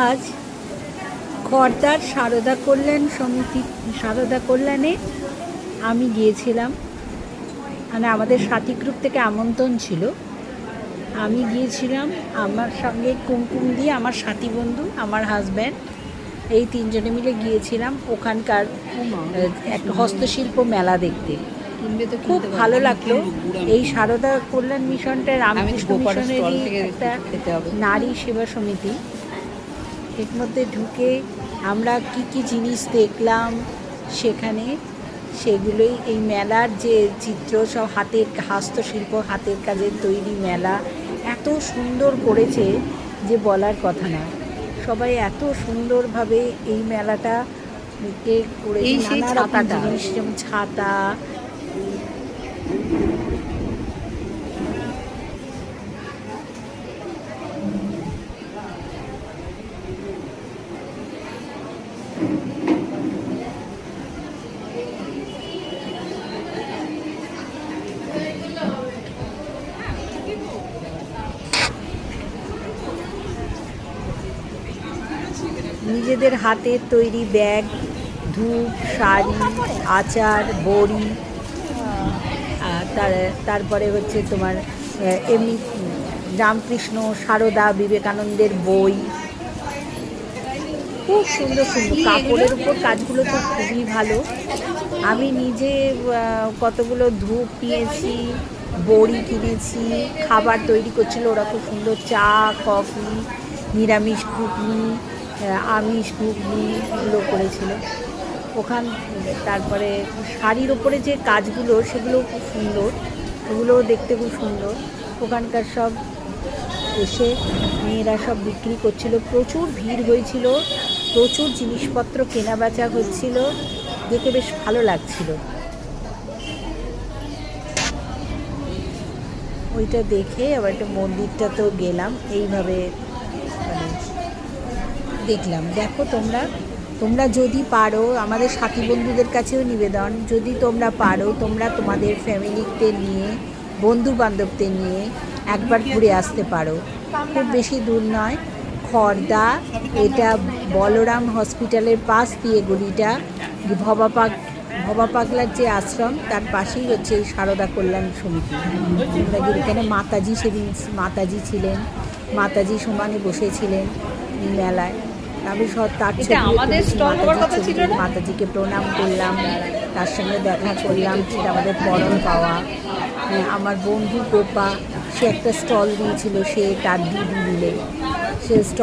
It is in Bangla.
আজ খর্দার সারদা কল্যাণ সমিতি সারদা কল্যাণে আমি গিয়েছিলাম। মানে আমাদের সাথী গ্রুপ থেকে আমন্ত্রণ ছিল। আমি গিয়েছিলাম আমার সঙ্গে কুমকুম দিয়ে আমার সাথী বন্ধু আমার হাজব্যান্ড এই তিনজনে মিলে গিয়েছিলাম ওখানকার একটা হস্তশিল্প মেলা দেখতে। খুব ভালো লাগল। এই সারদা কল্যাণ মিশনটা রামকৃষ্ণ থেকে একটা নারী সেবা সমিতি। এর মধ্যে ঢুকে আমরা কি কি জিনিস দেখলাম সেখানে সেগুলোই এই মেলার যে চিত্র সব হাতের হস্তশিল্প হাতের কাজের তৈরি মেলা এত সুন্দর করেছে যে বলার কথা না সবাই এত সুন্দরভাবে এই মেলাটা কে করেছে এই সেই নানা রকম। জিনিস যেমন ছাতা নিজেদের হাতের তৈরি ব্যাগ, ধূপ, শাড়ি, আচার, বড়ি তার, তারপরে হচ্ছে তোমার এমনি রামকৃষ্ণ, সারদা, বিবেকানন্দের বই খুব সুন্দর সুন্দর। কাপড়ের উপর কাজগুলো তো খুবই ভালো। আমি নিজে কতগুলো ধূপ নিয়েছি বড়ি কিনেছি, খাবার তৈরি করছিল। ওরা খুব সুন্দর চা, কফি, নিরামিষ ঘুগনি আমিষ ঘুগনি এগুলো করেছিল। ওখান, তারপরে শাড়ির ওপরে যে কাজগুলো সেগুলো খুব সুন্দর। ওগুলোও দেখতে খুব সুন্দর। ওখানকার সব এসে মেয়েরা সব বিক্রি করছিল। প্রচুর ভিড় হয়েছিল, প্রচুর জিনিসপত্র কেনা বেচা হচ্ছিল, দেখে বেশ ভালো লাগছিল। ওইটা দেখে আবার একটা মন্দিরটা তো গেলাম, এইভাবে মানে দেখলাম। দেখো তোমরা তোমরা যদি পারো, আমাদের সাথী বন্ধুদের কাছেও নিবেদন, যদি তোমরা পারো, তোমরা তোমাদের ফ্যামিলিতে নিয়ে বন্ধু বান্ধবদের নিয়ে একবার ঘুরে আসতে পারো। খুব বেশি দূর নয় খর্দা এটা বলরাম হসপিটালের পাশ দিয়ে গলিটা ভবাপাক ভবা পাগলার যে আশ্রম তার পাশেই হচ্ছে এই সারদা কল্যাণ সমিতি। এখানে মাতাজি সেদিন মাতাজি ছিলেন মাতাজি সমানে বসেছিলেন এই মেলায়। আমি সব তার ছবি? মাতাজিকে প্রণাম করলাম। তার সঙ্গে দেখা করলাম সেটা আমাদের পরম পাওয়া। আমার বন্ধু গোপা, সে একটা স্টল দিয়েছিল, সে তার দিদি দিলে সে স্টল